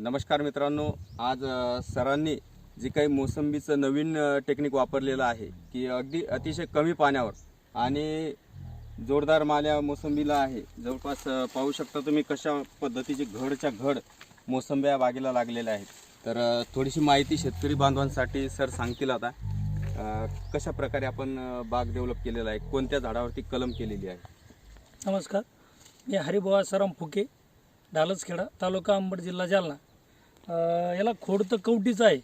नमस्कार मित्रांनो आज सरांनी जी काही मोसंबीचं नवीन टेक्निक वापरलेलं आहे की अगदी अतिशय कमी पाण्यावर आणि जोरदार माल्या मोसंबीला आहे. जवळपास पाहू शकता तुम्ही कशा पद्धतीचे घडच्या घड मोसंब्या बागेला लागलेल्या आहेत. तर थोडीशी माहिती शेतकरी बांधवांसाठी सर सांगतील आता. कशा प्रकारे आपण बाग डेव्हलप केलेला आहे कोणत्या झाडावरती कलम केलेली आहे? नमस्कार. मी हरिभुवा सराम फुके डालसखेडा तालुका अंबड जिल्हा जालना. याला खोड तर कवटीचं आहे.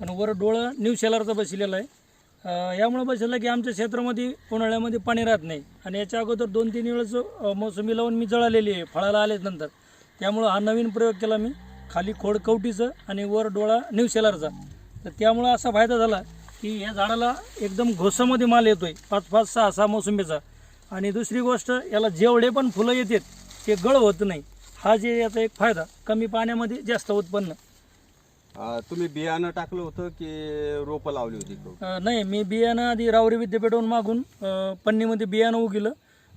आणि वर डोळा न्यू शेलारचा बसलेला आहे. यामुळं बसलेलं की आमच्या क्षेत्रामध्ये उन्हाळ्यामध्ये पाणी राहत नाही. आणि याच्या अगोदर दोन तीन वेळेस मोसंबी लावून मी जळालेली आहे फळाला आलेच नंतर. त्यामुळं हा नवीन प्रयोग केला मी. खाली खोड कवटीचं आणि वर डोळा न्यू शेलारचा. तर त्यामुळं असा फायदा झाला की या झाडाला एकदम घोसामध्ये माल येतो आहे पाच पाच सहा सहा मोसंबीचा. आणि दुसरी गोष्ट याला जेवढे पण फुलं येतात ते गळ होत नाही. हा जे याचा एक फायदा कमी पाण्यामध्ये जास्त उत्पन्न. अ, तुम्ही बियाणं टाकलं होतं की रोपं लावली होती? अं, नाही मी बियाणं आधी रावरी विद्यापीठातून मागून अं, पन्नीमध्ये बियाणं उगिलं.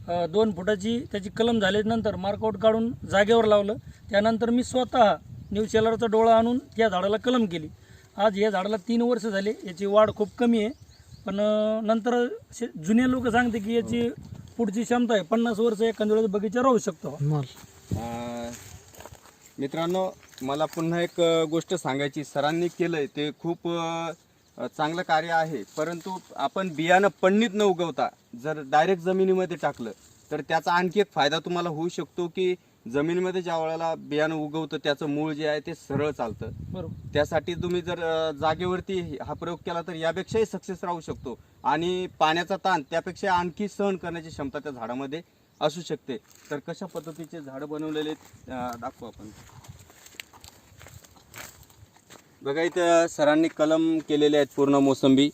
अं, दोन फुटाची त्याची कलम झाल्यानंतर मार्कआउट काढून जागेवर लावलं. त्यानंतर मी स्वतः न्यू शेलरचा डोळा आणून या झाडाला कलम केली. आज या झाडाला तीन वर्ष झाले याची वाढ खूप कमी आहे. पण अं, नंतर असे जुने लोक सांगते की याची पुढची क्षमता आहे. पन्नास वर्ष एखाद्या वेळेस बगीचा राहू शकतो. मित्रांनो मला पुन्हा एक गोष्ट सांगायची. सरांनी केलंय ते खूप चांगलं कार्य आहे. परंतु आपण बियाणं पन्नीत न उगवता जर डायरेक्ट जमिनीमध्ये टाकलं तर त्याचा आणखी एक फायदा तुम्हाला होऊ शकतो की जमिनीमध्ये ज्या वेळेला बियाणं उगवतं त्याचं मूळ जे आहे ते सरळ चालतं. बरोबर. त्यासाठी तुम्ही जर जागेवरती हा प्रयोग केला तर यापेक्षाही सक्सेस राहू शकतो. आणि पाण्याचा ताण त्यापेक्षा आणखी सहन करण्याची क्षमता त्या झाडामध्ये असू शकते. तर कशा पद्धतीचे झाडं बनवलेले दाखवू आपण. बघा इथं सरांनी कलम केलेले आहेत पूर्ण मोसंबी.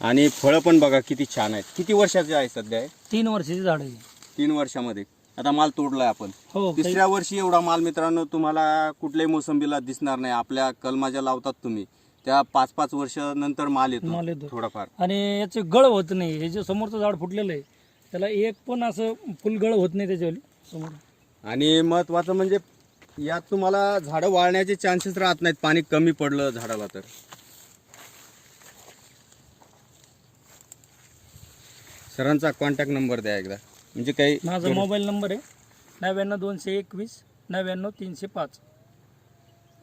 आणि फळं पण बघा किती छान आहेत. किती वर्षाचे आहे सध्या हे? तीन वर्षाची झाड आहे तीन वर्षामध्ये. आता माल तोडलाय आपण. हो तिसऱ्या वर्षी एवढा माल मित्रांनो तुम्हाला कुठल्याही मोसंबीला दिसणार नाही. आपल्या कलमा ज्या लावतात तुम्ही. त्या पाच पाच वर्ष नंतर माल येतो. माल येतो. थोडाफार. आणि याचे गळ होत नाही. हे जे समोरचं झाड फुटलेलं आहे त्याला एक पण असं फुलगळ होत नाही त्याच्यावाली. समोर. आणि महत्वाचं म्हणजे यात तुम्हाला झाडं वाळण्याचे चान्सेस राहत नाहीत. पाणी कमी पडलं झाडाला तर. सरांचा कॉन्टॅक्ट नंबर द्या एकदा. म्हणजे काही माझा मोबाईल नंबर आहे. नव्याण्णव दोनशे एकवीस नव्याण्णव तीनशे पाच.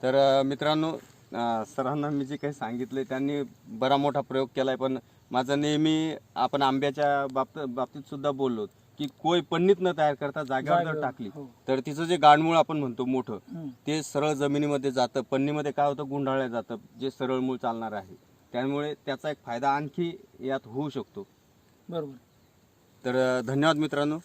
तर अ, मित्रांनो अ, सरांना मी जे काही सांगितले त्यांनी बरा मोठा प्रयोग केलाय. पण माझं नेहमी आपण आंब्याच्या बाबत बाबतीत सुद्धा बोललो की कोय पन्नीत न तयार करता जागेवर जर टाकली हो. तर तिचं जे गाणमूळ आपण म्हणतो मोठं. ते सरळ जमिनीमध्ये जातं पन्नीमध्ये काय होतं गुंडाळलं जातं जे सरळ मूळ चालणार आहे त्यामुळे त्याचा एक फायदा आणखी यात होऊ शकतो बरोबर तर धन्यवाद मित्रांनो